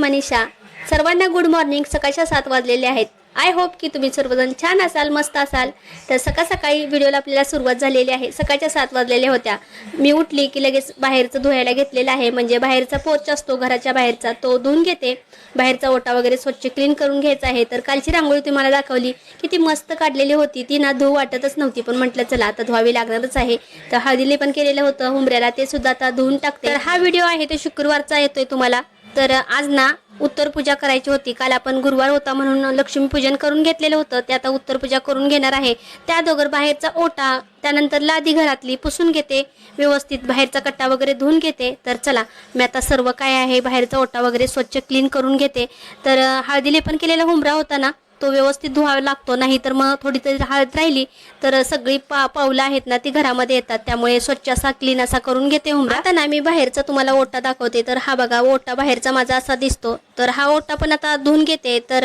मी मनीषा. सर्वांना good morning सकाळच्या सात वाजलेले आहेत. आय होप की तुम्ही सर्वजण छान असाल मस्त असाल. तर सकाळ सकाळी व्हिडिओला आपल्याला सुरुवात झालेली आहे. सकाळच्या सात वाजलेल्या होत्या. मी उठली की लगेच बाहेरचं धुवायला घेतलेलं आहे. म्हणजे बाहेरचा पोच असतो घराच्या बाहेरचा तो धुवून घेते. बाहेरचा ओटा वगैरे स्वच्छ क्लीन करून घ्यायचा आहे. तर कालची रांगोळी तुम्हाला दाखवली. की ती मस्त काढलेली होती. ती ना धुवू वाटतच नव्हती. पण म्हटलं चला आता धुवावी लागणारच आहे. तर हळदीले पण केलेलं होतं. हुंबऱ्याला ते सुद्धा आता धुवून टाकते. तर हा व्हिडिओ आहे तो शुक्रवारचा येतोय तुम्हाला. तर आज ना उत्तर पूजा करायची होती. काल आपण गुरुवार होता म्हणून लक्ष्मीपूजन करून घेतलेलं होतं. ते आता उत्तर पूजा करून घेणार आहे. त्या दोघर बाहेरचा ओटा त्यानंतर लादी घरातली पुसून घेते. व्यवस्थित बाहेरचा कट्टा वगैरे धुवून घेते. तर चला मी आता सर्व काय आहे बाहेरचा ओटा वगैरे स्वच्छ क्लीन करून घेते. तर हळदीले पण केलेला हुमरा होता ना? तो व्यवस्थित धुवावा लागतो नाही तर मग थोडी तरी हळद राहिली तर सगळी पा पावलं आहेत ना ती घरामध्ये येतात. त्यामुळे स्वच्छ असा क्लीन असा करून घेते हुमरा आता ना मी बाहेरचा तुम्हाला ओटा दाखवते. तर हा बघा ओटा बाहेरचा माझा असा दिसतो. तर हा ओटा पण आता धुवून घेते. तर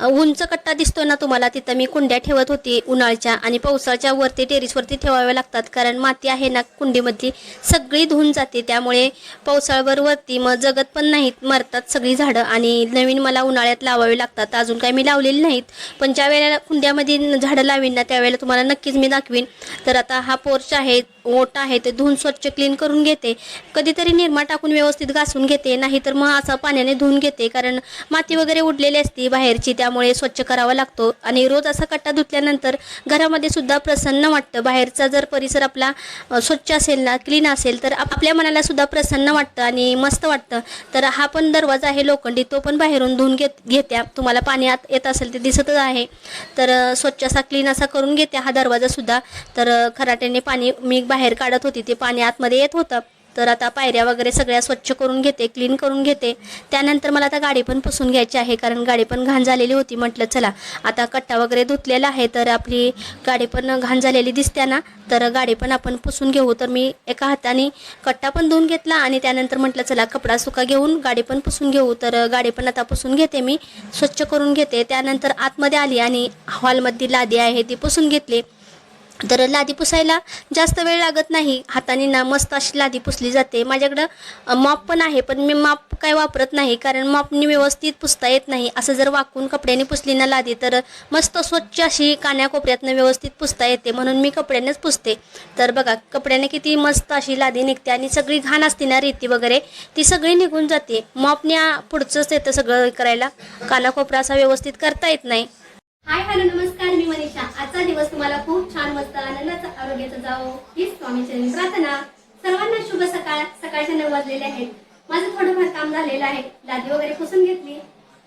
उंच कट्टा दिसतो ना तुम्हाला तिथं मी कुंड्या ठेवत होती उन्हाळच्या आणि पावसाळ्याच्या वरती टेरिसवरती ठेवाव्या लागतात. कारण माती आहे ना कुंडीमधली सगळी धुवून जाते. त्यामुळे पावसाळ्यावर वरती मग जगत पण नाहीत मरतात सगळी झाडं. आणि नवीन मला उन्हाळ्यात लावावी लागतात. अजून काही मी लावलेली नाहीत. पण ज्या वेळेला कुंड्यामध्ये झाडं लावीन ना त्यावेळेला तुम्हाला नक्कीच मी दाखवीन. तर आता हा पोर्च आहे ओट आहे ते धुवून स्वच्छ क्लीन करून घेते. कधीतरी निरमा टाकून व्यवस्थित घासून घेते नाहीतर मग असं पाण्याने धुवून घेते कारण माती वगैरे उडलेली असती बाहेरची त्यामुळे स्वच्छ करावा लागतो. आणि रोज असा कट्टा धुतल्यानंतर घरामध्ये सुद्धा प्रसन्न वाटतं. बाहेरचा जर परिसर आपला स्वच्छ असेल ना क्लीन असेल तर आपल्या मनाला सुद्धा प्रसन्न वाटतं आणि मस्त वाटतं. तर हा पण दरवाजा आहे लोखंडी तो पण बाहेरून धुवून घेत घेत्या. तुम्हाला पाणी आत येत असेल ते दिसतच आहे. तर स्वच्छ असा क्लीन असा करून घेते हा दरवाजा सुद्धा. तर खराट्याने पाणी मी बाहेर बाहेर काढत होती ते पाणी आतमध्ये येत होतं. तर आता पायऱ्या वगैरे सगळ्या स्वच्छ करून घेते क्लीन करून घेते. त्यानंतर मला आता गाडी पण पुसून घ्यायची आहे कारण गाडी पण घाण झालेली होती. म्हटलं चला आता कट्टा वगैरे धुतलेला आहे तर आपली गाडी पण घाण झालेली दिसते ना तर गाडी पण आपण पुसून घेऊ. तर मी एका हाताने कट्टा पण धुवून घेतला आणि त्यानंतर म्हटलं चला कपडा सुका घेऊन गाडी पण पुसून घेऊ. तर गाडी पण आता पुसून घेते मी स्वच्छ करून घेते. त्यानंतर आतमध्ये आली आणि हॉलमधली लादी आहे ती पुसून घेतली. तर लादी पुसायला जास्त वेळ लागत नाही. हाताने ना मस्त अशी लादी पुसली जाते. माझ्याकडं मॉप पण आहे पण मी माप काय वापरत नाही कारण मॉपनी व्यवस्थित पुसता येत नाही. असं जर वाकून कपड्याने पुसली ना लादी तर मस्त स्वच्छ अशी कान्याकोपऱ्यातनं व्यवस्थित पुसता येते. म्हणून मी कपड्यानेच पुसते. तर बघा कपड्याने किती मस्त अशी लादी निघते आणि सगळी घाण असते ना रेती वगैरे ती सगळी निघून जाते. मॉपने पुढचंच येतं सगळं करायला. कानाकोपरा असा व्यवस्थित करता येत नाही. हाय हॅलो नमस्कार मी मनीषा. आजचा दिवस तुम्हाला खूप छान मस्त आनंदाचा आरोग्याचा जावो हीच स्वामीचरणी प्रार्थना. सर्वांना शुभ सकाळ. सकाळच्या नऊ वाजलेले आहेत. माझं थोडंफार काम झालेलं आहे. लादी वगैरे पुसून घेतली.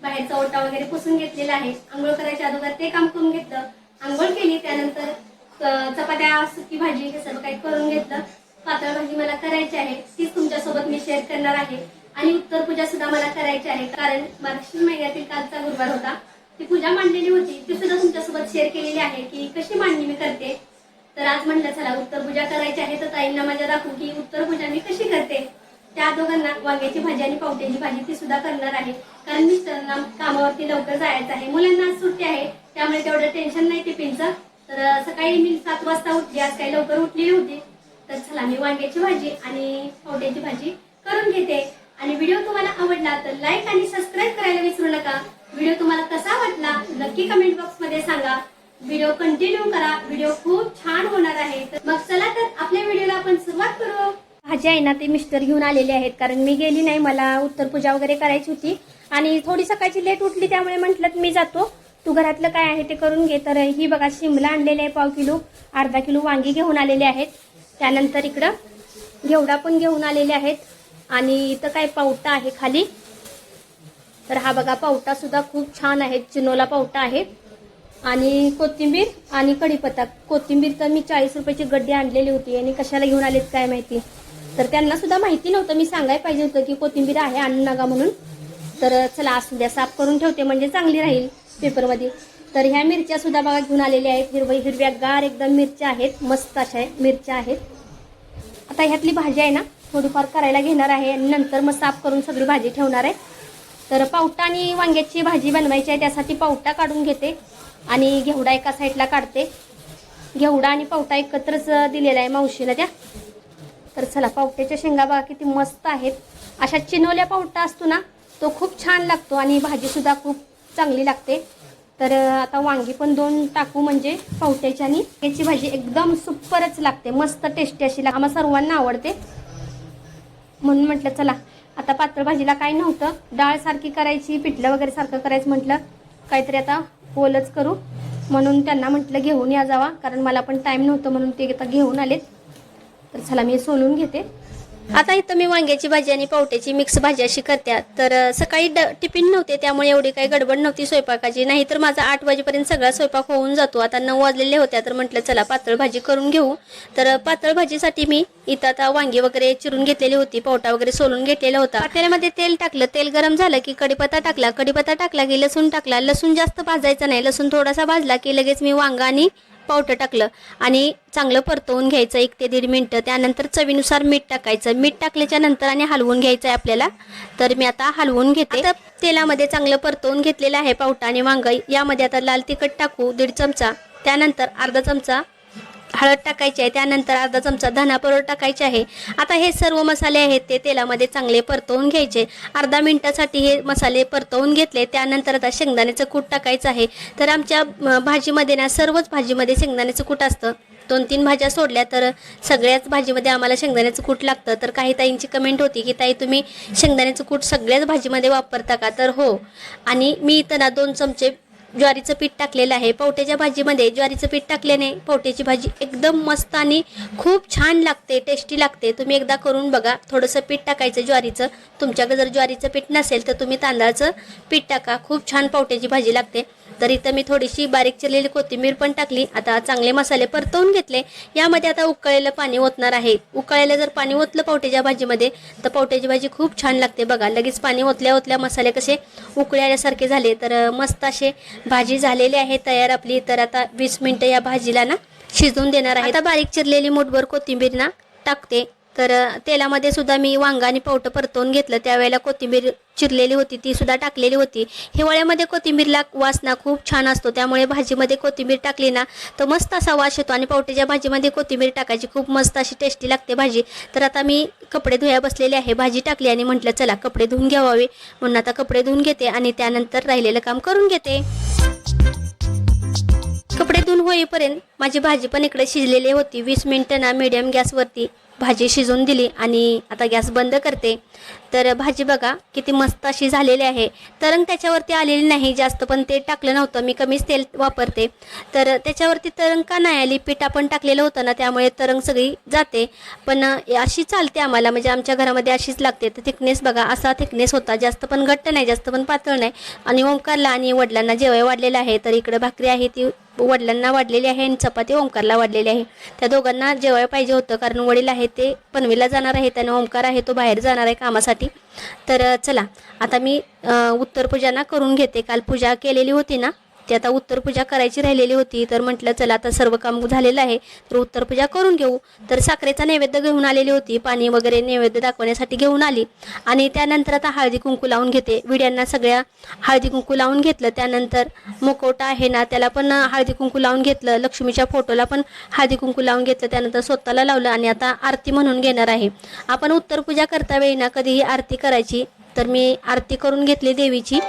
बाहेरचा ओटा वगैरे पुसून घेतलेला आहे. आंघोळ करायच्या अगोदर ते काम करून घेतलं. आंघोळ केली त्यानंतर चपात्या सुकी भाजी हे सर्व काही करून घेतलं. पातळ भाजी मला करायची आहे. तीच तुमच्यासोबत मी शेअर करणार आहे. आणि उत्तर पूजा सुद्धा मला करायची आहे. कारण मार्गशीर महिन्यातील कालचा गुरुवार होता. ती पूजा मांडलेली होती. ती सुद्धा तुमच्यासोबत शेअर केलेली आहे की कशी मांडणी मी करते? तर आज म्हटलं चला उत्तर पूजा करायची आहे तर ताईंना माझ्या दाखवू की उत्तर पूजा मी कशी करते. त्या दोघांना वांग्याची भाजी आणि पावट्याची भाजी ती सुद्धा करणार आहे. कारण मिस्टरांना कामावरती लवकर जायचं आहे. मुलांना आज सुट्टी आहे त्यामुळे तेवढं टेन्शन नाही टिफिनचं. तर सकाळी मी सात वाजता उठली. आज काही लवकर उठलेली होती. तर चला मी वांग्याची भाजी आणि पावट्याची भाजी करून घेते. आणि व्हिडिओ तुम्हाला आवडला तर लाईक आणि सबस्क्राईब करायला विसरू नका. व्हिडिओ तुम्हाला कसा वाटला नक्की कमेंट बॉक्समध्ये सांगा. व्हिडिओ कंटिन्यू करा. व्हिडिओ खूप छान होणार आहे. तर मग चला तर आपल्या व्हिडिओला आपण सुरुवात करू. भाजी आहे ना ते मिस्टर घेऊन आलेले आहेत. कारण मी गेली नाही मला उत्तर पूजा वगैरे करायची होती. आणि थोडी सकाळची लेट उठली त्यामुळे म्हटलं मी जातो. तू घरातलं काय आहे ते करून घे. तर ही बघा शिमला आणलेले आहे पाव किलो. अर्धा किलो वांगी घेऊन आलेले आहेत. त्यानंतर इकडं घेवडा पण घेऊन आलेले आहेत. आणि इथं काय पावटा आहे खाली. तर हा बघा पावटा सुद्धा खूप छान आहे चिनोला पावटा आहे आणि कोथिंबीर आणि कढीपत्ता. कोथिंबीर तर मी चाळीस रुपयाची गड्डी आणलेली होती आणि कशाला घेऊन आलेत काय माहिती? तर त्यांना सुद्धा माहिती नव्हतं. मी सांगायला पाहिजे होतं की कोथिंबीर आहे आणू नका म्हणून. तर चला असू द्या साफ करून ठेवते म्हणजे चांगली राहील पेपरमध्ये. तर ह्या मिरच्या सुद्धा बघा घेऊन आलेल्या आहेत. हिरव्या हिरव्या गार एकदम मिरच्या आहेत. मस्त अशा आहेत मिरच्या आहेत. आता ह्यातली भाजी आहे ना थोडीफार करायला घेणार आहे आणि नंतर मग साफ करून सगळी भाजी ठेवणार आहे. तर पावटा आणि वांग्याची भाजी बनवायची आहे त्यासाठी पावटा काढून घेते आणि घेवडा एका साईडला काढते. घेवडा आणि पावटा एकत्रच दिलेला आहे मावशीला त्या. तर चला पावट्याच्या शेंगा बघा किती मस्त आहेत. अशा चिनवल्या पावटा असतो ना तो खूप छान लागतो आणि भाजीसुद्धा खूप चांगली लागते. तर आता वांगी पण दोन टाकू म्हणजे पावट्याची आणि याची भाजी एकदम सुपरच लागते मस्त टेस्टी अशी लागते. आम्हाला सर्वांना आवडते. म्हणून म्हटलं चला आता पातळ भाजीला काय नव्हतं. डाळ सारखी करायची पिठलं वगैरे सारखं करायचं म्हटलं. काहीतरी आता ओलच करू. म्हणून त्यांना म्हटलं घेऊन या जावा. कारण मला पण टाईम नव्हतं म्हणून ते आता घेऊन आलेत. तर चला मी सोलून घेते. आता इथं मी वांग्याची भाजी आणि पावट्याची मिक्स भाजी अशी करते. तर सकाळी ड टिफिन नव्हते त्यामुळे एवढी काही गडबड नव्हती स्वयंपाकाची. नाही तर माझा आठ वाजेपर्यंत सगळा स्वयंपाक होऊन जातो. आता नऊ वाजलेले होत्या तर म्हटलं चला पातळ भाजी करून घेऊ. तर पातळ भाजीसाठी मी इथं आता वांगी वगैरे चिरून घेतलेली होती पावटा वगैरे सोलून घेतलेला होता पातेल्यामध्ये तेल टाकलं तेल गरम झालं की कडीपत्ता टाकला. कडीपत्ता टाकला की लसूण टाकला. लसूण जास्त भाजायचा नाही लसूण थोडासा भाजला की लगेच मी वांगा आणि पावटं टाकलं आणि चांगलं परतवून घ्यायचं एक ते दीड मिनटं. त्यानंतर चवीनुसार मीठ टाकायचं. मीठ टाकल्याच्या नंतर आणि हलवून घ्यायचं आहे आपल्याला. तर मी आता हलवून घेते. आता तेलामध्ये चांगलं परतवून घेतलेलं आहे पावटा आणि वांग. यामध्ये आता लाल तिखट टाकू दीड चमचा. त्यानंतर अर्धा चमचा हळद टाकायची आहे त्यानंतर अर्धा चमचा धना पावडर टाकायचे आहे. आता हे सर्व मसाले आहेत ते तेलामध्ये चांगले परतवून घ्यायचे. अर्धा मिनिटासाठी हे मसाले परतवून घेतले त्यानंतर आता शेंगदाण्याचं कूट टाकायचं आहे. तर आमच्या भाजीमध्ये ना सर्वच भाजीमध्ये शेंगदाण्याचं कूट असतं. दोन तीन भाज्या सोडल्या तर सगळ्याच भाजीमध्ये आम्हाला शेंगदाण्याचं कूट लागतं. तर काही ताईंची कमेंट होती की ताई तुम्ही शेंगदाण्याचं कूट सगळ्याच भाजीमध्ये वापरता का? तर हो. आणि मी इथं ना दोन चमचे ज्वारीचं पीठ टाकलेलं आहे. पवट्याच्या भाजीमध्ये ज्वारीचं पीठ टाकल्याने पवट्याची भाजी एकदम मस्त आणि खूप छान लागते टेस्टी लागते. तुम्ही एकदा करून बघा. थोडंसं पीठ टाकायचं ज्वारीचं. तुमच्याकडे जर ज्वारीचं पीठ नसेल तर तुम्ही तांदळाचं पीठ टाका. खूप छान पवट्याची भाजी लागते. तर इथं मी थोडीशी बारीक चिरलेली कोथिंबीर पण टाकली. आता चांगले मसाले परतवून घेतले. यामध्ये आता उकळलेलं पाणी ओतणार आहे. उकळलेलं जर पाणी ओतलं पावट्याच्या भाजीमध्ये तर पावट्याची भाजी खूप छान लागते बघा. लगेच पाणी ओतल्या ओतल्या मसाले कसे उकळल्यासारखे झाले. तर मस्त असे भाजी झालेली आहे तयार आपली. तर आता वीस मिनटं या भाजीला ना शिजवून देणार आहे. आता बारीक चिरलेली मुठभर कोथिंबीर ना टाकते. तर तेलामध्ये सुद्धा मी वांगा आणि पावटं परतवून घेतलं. त्यावेळेला कोथिंबीर चिरलेली होती ती सुद्धा टाकलेली होती. हिवाळ्यामध्ये कोथिंबीरला वासना खूप छान असतो. त्यामुळे भाजीमध्ये कोथिंबीर टाकली ना तर मस्त असा वास येतो. आणि पावट्याच्या भाजीमध्ये कोथिंबीर टाकायची खूप मस्त अशी टेस्टी लागते भाजी. तर आता मी कपडे धुया बसलेले आहे. भाजी टाकली आणि म्हटलं चला कपडे धुवून घ्यावावे. म्हणून आता कपडे धुवून घेते आणि त्यानंतर राहिलेलं काम करून घेते. कपडे धुवून होईपर्यंत माझी भाजी पण इकडे शिजलेली होती. वीस मिनटं ना मिडियम गॅसवरती भाजी शिजवून दिली आणि आता गॅस बंद करते. तर भाजी बघा किती मस्त अशी झालेली आहे. तरंग त्याच्यावरती आलेली नाही जास्त पण ते टाकलं नव्हतं. मी कमीच तेल वापरते. तर त्याच्यावरती तरंग का नाही आली? पीठ आपण टाकलेलं होतं ना त्यामुळे तरंग सगळी जाते. पण अशी चालते आम्हाला म्हणजे आमच्या घरामध्ये अशीच लागते. तर थिकनेस बघा असा थिकनेस होता. जास्त पण घट्ट नाही जास्त पण पातळ नाही. आणि ओंकारला आणि वडिलांना जेवाय वाढलेलं आहे. तर इकडं भाकरी आहे ती वडिलांना वाढलेली आहे आणि चपाती ओंकारला वाढलेली आहे. त्या दोघांना जेवायला पाहिजे होतं कारण वडील आहे ते पनवेला जाणार आहेत आणि ओंकार आहे तो बाहेर जाणार आहे कामासाठी. तर चला आता मी उत्तर पूजांना करून घेते. काल पूजा केलेली होती ना ती आता उत्तर पूजा करायची राहिलेली होती तर म्हटलं चला आता सर्व काम झालेलं आहे तर उत्तर पूजा करून घेऊ. तर साखरेचा नैवेद्य घेऊन आलेली होती पाणी वगैरे नैवेद्य दाखवण्यासाठी घेऊन आली. आणि त्यानंतर आता हळदी कुंकू लावून घेते. विड्यांना सगळ्या हळदी कुंकू लावून घेतलं. त्यानंतर मुकोटा आहे ना त्याला पण हळदी कुंकू लावून घेतलं. लक्ष्मीच्या फोटोला पण हळदी कुंकू लावून घेतलं. त्यानंतर स्वतःला लावलं आणि आता आरती म्हणून घेणार आहे. आपण उत्तर पूजा करता वेळी ना कधीही आरती करायची तर मी आरती करून घेतली देवीची.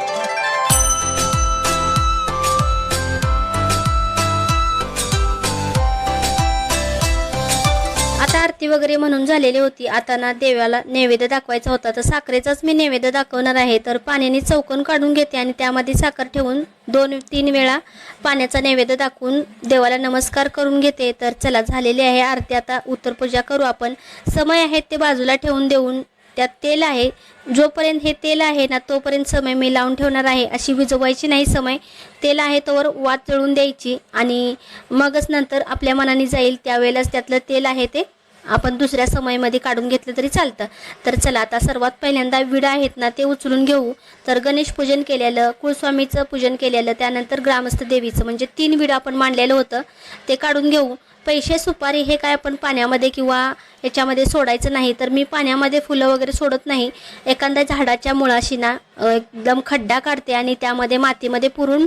आरती वगैरे म्हणून झालेली होती. आता ना देवाला नैवेद्य दाखवायचा होता. तर साखरेचाच मी नैवेद्य दाखवणार आहे. तर पाण्याने चौकन काढून घेते आणि त्यामध्ये साखर ठेवून दोन तीन वेळा पाण्याचा नैवेद्य दाखवून देवाला नमस्कार करून घेते. तर चला झालेली आहे आरती. आता उत्तरपूजा करू आपण. समय आहेत ते बाजूला ठेवून देऊन त्यात तेल आहे. जोपर्यंत हे तेल आहे ना तोपर्यंत समय मी लावून ठेवणार आहे. अशी विजवायची नाही समय. तेल आहे तोवर वात जळून द्यायची आणि मगच नंतर आपल्या मनाने जाईल त्यावेळेलाच त्यातलं तेल आहे ते आपण दुसऱ्या समयमध्ये काढून घेतलं तरी चालतं. तर चला आता सर्वात पहिल्यांदा विडा आहेत ना ते उचलून घेऊ. तर गणेश पूजन केलेलं कुळस्वामीचं पूजन केलेलं त्यानंतर ग्रामस्थ देवीचं म्हणजे तीन विडा आपण मांडलेलं होतं. ते काढून घेऊ. पैसे सुपारी हे काय आपण पाण्यामध्ये किंवा याच्यामध्ये सोडायचं नाही तर मी पाण्यामध्ये फुलं वगैरे सोडत नाही. एखाद्या झाडाच्या मुळाशी ना एकदम खड्डा काढते आणि त्यामध्ये मातीमध्ये पुरून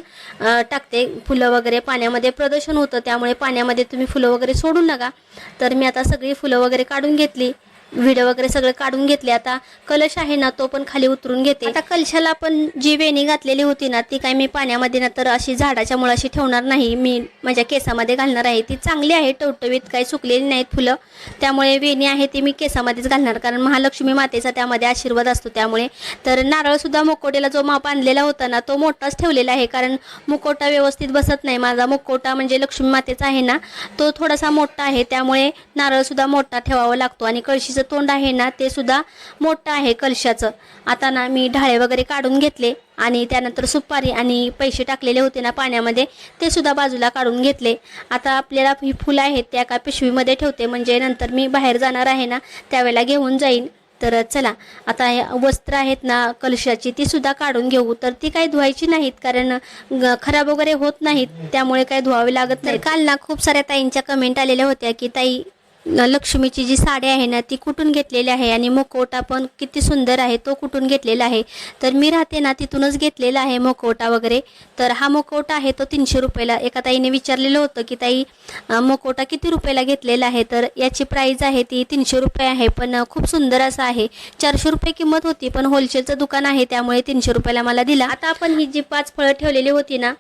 टाकते. फुलं वगैरे पाण्यामध्ये प्रदूषण होतं त्यामुळे पाण्यामध्ये तुम्ही फुलं वगैरे सोडू नका. तर मी आता सगळी फुलं वगैरे काढून घेतली. व्हिडिओ वगैरे सगळं काढून घेतले. आता कलश आहे ना तो पण खाली उतरून घेते. आता कलशाला पण जी वेणी घातलेली होती ना ती काय मी पाण्यामध्ये ना तर अशी झाडाच्या मुळाशी ठेवणार नाही. मी माझ्या केसामध्ये घालणार आहे. ती चांगली आहे टवटवीत काही सुकलेली नाहीत फुलं. त्यामुळे वेणी आहे ती मी केसामध्येच घालणार. कारण महालक्ष्मी मातेचा त्यामध्ये आशीर्वाद असतो त्यामुळे. तर नारळसुद्धा मुकोटेला जो माप आणलेला होता ना तो मोठाच ठेवलेला आहे. कारण मुकोटा व्यवस्थित बसत नाही. माझा मुकोटा म्हणजे लक्ष्मी मातेचा आहे ना तो थोडासा मोठा आहे. त्यामुळे नारळसुद्धा मोठा ठेवावा लागतो. आणि कळशी कळशीचं तोंड आहे ना ते सुद्धा मोठं आहे कलशाचं. आता ना मी ढाळे वगैरे काढून घेतले आणि त्यानंतर सुपारी आणि पैसे टाकलेले होते ना पाण्यामध्ये ते सुद्धा बाजूला काढून घेतले. आता आपल्याला ही फुलं आहेत त्या एका पिशवीमध्ये ठेवते. म्हणजे नंतर मी बाहेर जाणार आहे ना त्यावेळेला घेऊन जाईन. तर चला आता हे वस्त्र आहेत ना कलशाची ती सुद्धा काढून घेऊ. तर ती काही धुवायची नाहीत कारण ग- खराब वगैरे होत नाहीत. त्यामुळे काही धुवावे लागत नाही. काल ना खूप साऱ्या ताईंच्या कमेंट आलेल्या होत्या की ताई लक्ष्मीची जी साडी आहे ना ती कुठून घेतलेली आहे? आणि मुखवटा पण किती सुंदर आहे तो कुठून घेतलेला आहे? तर मी राहते ना तिथूनच घेतलेला आहे मुखवटा वगैरे. तर हा मुखवटा आहे तो तीनशे रुपयाला. एका ताईने विचारलेलं होतं की ताई मुखवटा किती रुपयाला घेतलेला आहे? तर याची प्राईज आहे ती तीनशे रुपये आहे पण खूप सुंदर असा आहे. चारशे रुपये किंमत होती पण होलसेलचं दुकान आहे त्यामुळे तीनशे रुपयाला मला दिला. आता आपण ही जी पाच फळं ठेवलेली होती ना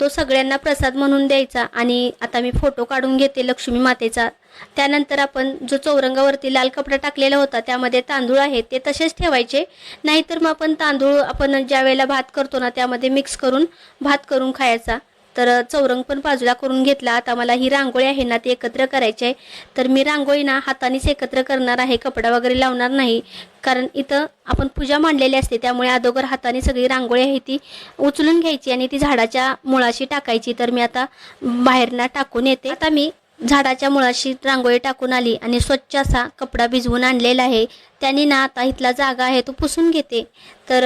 तो सगळ्यांना प्रसाद म्हणून द्यायचा. आणि आता मी फोटो काढून घेते लक्ष्मी मातेचा. त्यानंतर आपण जो चौरंगावरती लाल कपडा टाकलेला होता त्यामध्ये तांदूळ आहे ते तसेच ठेवायचे. नाहीतर मग आपण तांदूळ आपण ज्या वेळेला भात करतो ना त्यामध्ये मिक्स करून भात करून खायचा. तर चौरंग पण बाजूला करून घेतला. आता मला ही रांगोळी आहे ना ती एकत्र करायची आहे. तर मी रांगोळी ना हातानेच एकत्र करणार आहे. कपडा वगैरे लावणार नाही. कारण इथं आपण पूजा मांडलेली असते. त्यामुळे अगोदर हाताने सगळी रांगोळी आहे ती उचलून घ्यायची आणि ती झाडाच्या मुळाशी टाकायची. तर मी आता बाहेरना टाकून येते. आता मी झाडाच्या मुळाशी रांगोळी टाकून आली आणि स्वच्छ असा कपडा भिजवून आणलेला आहे. त्याने ना आता इथला जागा आहे तो पुसून घेते. तर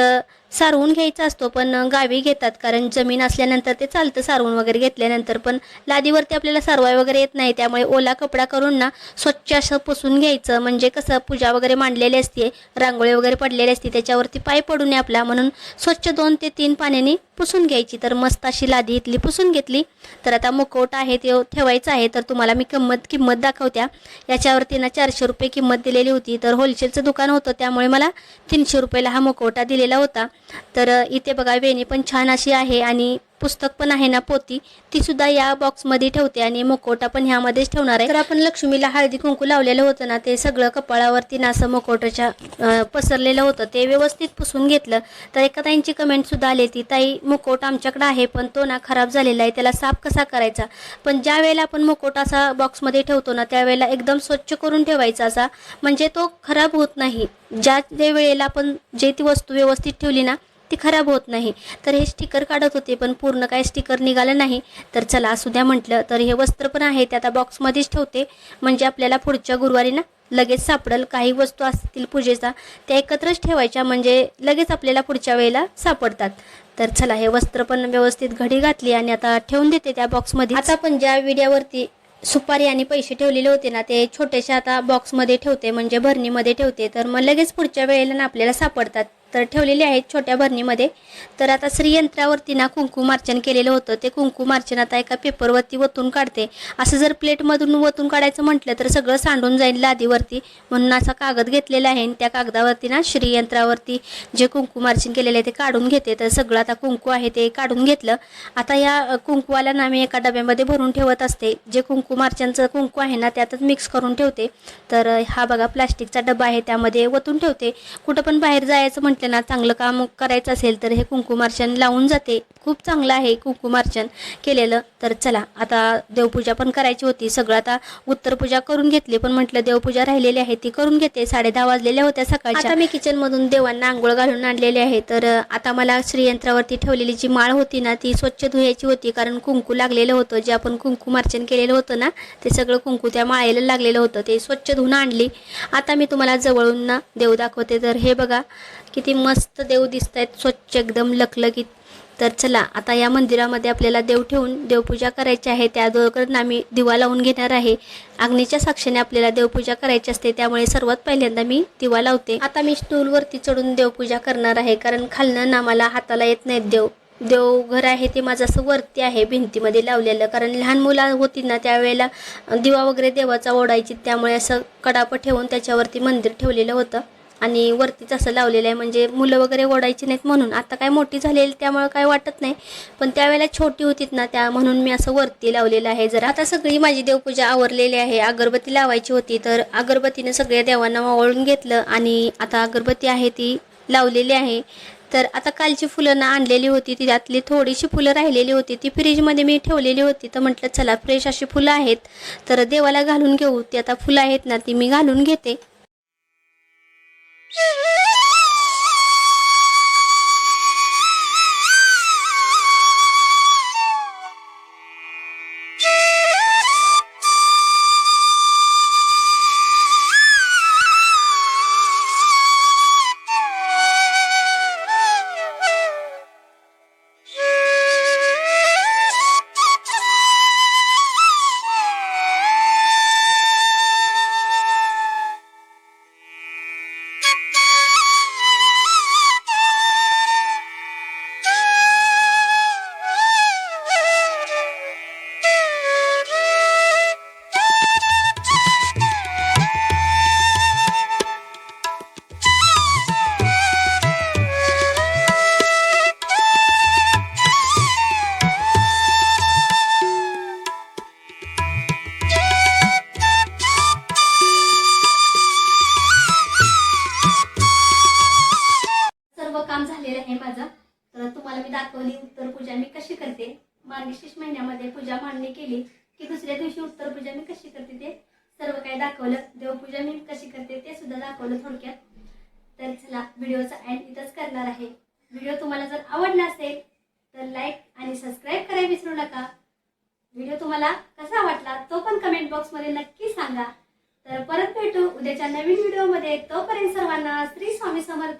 सारवून घ्यायचा असतो पण गावी घेतात. कारण जमीन असल्यानंतर ते चालतं सारवून वगैरे घेतल्यानंतर. पण लादीवरती आपल्याला सारवाय वगैरे येत नाही. त्यामुळे ओला कपडा करून ना स्वच्छ असं पुसून घ्यायचं. म्हणजे कसं पूजा वगैरे मांडलेली असते रांगोळी वगैरे पडलेली असते त्याच्यावरती पाय पडू नये आपला. म्हणून स्वच्छ दोन ते तीन पाण्याने पुसून घ्यायची. तर मस्त अशी लादी इथली पुसून घेतली. तर आता मुखवटा आहे ते ठेवायचं आहे. तर तुम्हाला मी किंमत किंमत दाखवत्या. याच्यावरती ना चारशे रुपये किंमत दिलेली होती. तर होलसेलचं दुकान होतं. त्यामुळे मला तीनशे रुपयाला हा मुखवटा दिलेला होता. तर इथे बघा वेणी पण छान अशी आहे. आणि पुस्तक पण आहे ना पोती ती सुद्धा या बॉक्समध्ये ठेवते आणि मुखवटा पण ह्यामध्येच ठेवणार आहे. तर आपण लक्ष्मीला हळदी कुंकू लावलेलं होतं ना ते सगळं कपाळावरती ना असं मुखवट्याच्या पसरलेलं होतं. ते व्यवस्थित पुसून घेतलं. तर एका ताईंची कमेंट सुद्धा आली ती ताई मुखवटा आमच्याकडे आहे पण तो ना खराब झालेला आहे त्याला साफ कसा करायचा? पण ज्या वेळेला आपण मुखवटा असा बॉक्समध्ये ठेवतो ना त्यावेळेला एकदम स्वच्छ करून ठेवायचा असा म्हणजे तो खराब होत नाही. ज्या वेळेला आपण जे ती वस्तू व्यवस्थित ठेवली ना ती खराब होत नाही. तर हे स्टिकर काढत होते पण पूर्ण काय स्टिकर निघालं नाही. तर चला असू द्या म्हटलं तर हे वस्त्र पण आहे ते आता बॉक्समध्येच ठेवते. म्हणजे आपल्याला पुढच्या गुरुवारी ना लगेच सापडेल. काही वस्तू असतील पूजेचा त्या एकत्रच ठेवायच्या. म्हणजे लगेच आपल्याला पुढच्या वेळेला सापडतात. तर चला हे वस्त्र पण व्यवस्थित घडी घातली आणि आता ठेवून देते त्या बॉक्समध्ये आता पण ज्या विड्यावरती सुपारी आणि पैसे ठेवलेले होते ना ते छोटेशा आता बॉक्समध्ये ठेवते. म्हणजे भरणीमध्ये ठेवते. तर मग लगेच पुढच्या वेळेला ना आपल्याला सापडतात. तर ठेवलेले आहेत छोट्या भरणीमध्ये. तर आता श्रीयंत्रावरती ना कुंकुमार्चन केलेलं होतं. ते कुंकुमार्चन आता एका पेपरवरती वतून काढते. असं जर प्लेटमधून वतून काढायचं म्हटलं तर सगळं सांडून जाईल लादीवरती. म्हणून असा कागद घेतलेला आहे आणि त्या कागदावरती ना श्रीयंत्रावरती जे कुंकुमार्चन केलेलं आहे ते काढून घेते. तर सगळं आता कुंकू आहे ते काढून घेतलं. आता या अ, ना मी एका डब्यामध्ये भरून ठेवत असते. जे कुंकुमार्चनचं कुंकू आहे ना त्यातच मिक्स करून ठेवते. तर हा बघा प्लास्टिकचा डबा आहे त्यामध्ये वतून ठेवते. कुठं पण बाहेर जायचं म्हटलं त्यांना चांगलं काम करायचं असेल तर हे कुंकुमार्चन लावून जाते. खूप चांगलं आहे कुंकुमार्चन केलेलं. तर चला आता देवपूजा पण करायची होती. सगळं आता उत्तरपूजा करून घेतली पण म्हटलं देवपूजा राहिलेली आहे ती करून घेते. साडे दहा वाजलेल्या होत्या सकाळच्या. आता मी किचनमधून देवांना आंघोळ घालून आणलेली आहे. तर आता मला श्रीयंत्रावरती ठेवलेली जी माळ होती ना ती स्वच्छ धुयायची होती. कारण कुंकू लागलेलं होतं. जे आपण कुंकुमार्चन केलेलं होतं ना ते सगळं कुंकू त्या माळेला लागलेलं होतं. ते स्वच्छ धुवून आणली. आता मी तुम्हाला जवळून ना देव दाखवते. तर हे बघा किती मस्त देव दिसत आहेत स्वच्छ एकदम लखलखीत. तर चला आता या मंदिरामध्ये आपल्याला देव ठेवून देवपूजा करायची आहे. त्या अगोदर आम्ही दिवा लावून घेणार आहे. अग्नीच्या साक्षीने आपल्याला देवपूजा करायची असते. त्यामुळे सर्वात पहिल्यांदा मी दिवा लावते. आता मी स्टूलवरती चढून देवपूजा करणार आहे. कारण खालनं ना मला हाताला येत नाहीत देव. देवघर आहे ते माझं असं वरती आहे भिंतीमध्ये लावलेलं. कारण लहान मुलं होती ना त्यावेळेला दिवा वगैरे देवाचा ओढायची. त्यामुळे असं कडापं ठेवून त्याच्यावरती मंदिर ठेवलेलं होतं. आणि वरतीच असं लावलेलं आहे म्हणजे मुलं वगैरे ओढायची नाहीत म्हणून. आता काय मोठी झालेली त्यामुळं काय वाटत नाही. पण त्यावेळेला छोटी होतीत ना त्या म्हणून मी असं वरती लावलेलं आहे जर. आता सगळी माझी देवपूजा आवरलेली आहे. अगरबत्ती लावायची होती तर अगरबत्तीने सगळ्या देवांना वावळून घेतलं आणि आता अगरबत्ती आहे ती लावलेली आहे. तर आता कालची फुलं ना आणलेली होती ती त्यातली थोडीशी फुलं राहिलेली होती ती फ्रीजमध्ये मी ठेवलेली होती. तर म्हटलं चला फ्रेश अशी फुलं आहेत. तर देवाला घालून घेऊ. ती आता फुलं आहेत ना ती मी घालून घेते. Yeah! दाखवली उत्तर पूजा मी कशी करते? मार्गशीर्ष महिन्यामध्ये पूजा मांडणी केली की दुसऱ्या दिवशी उत्तर पूजा मी कशी करते ते सर्व काही दाखवलं. देवपूजा मी कशी करते ते सुद्धा दाखवलं थोडक्यात. तर चला व्हिडिओचा एंड इथंच करणार आहे. व्हिडिओ तुम्हाला जर आवडला असेल तर लाईक आणि सबस्क्राईब करायला विसरू नका. व्हिडिओ तुम्हाला कसा वाटला तो पण कमेंट बॉक्समध्ये नक्की सांगा. तर परत भेटू उद्याच्या नवीन व्हिडिओमध्ये. तोपर्यंत सर्वांना श्री स्वामी समर्थ.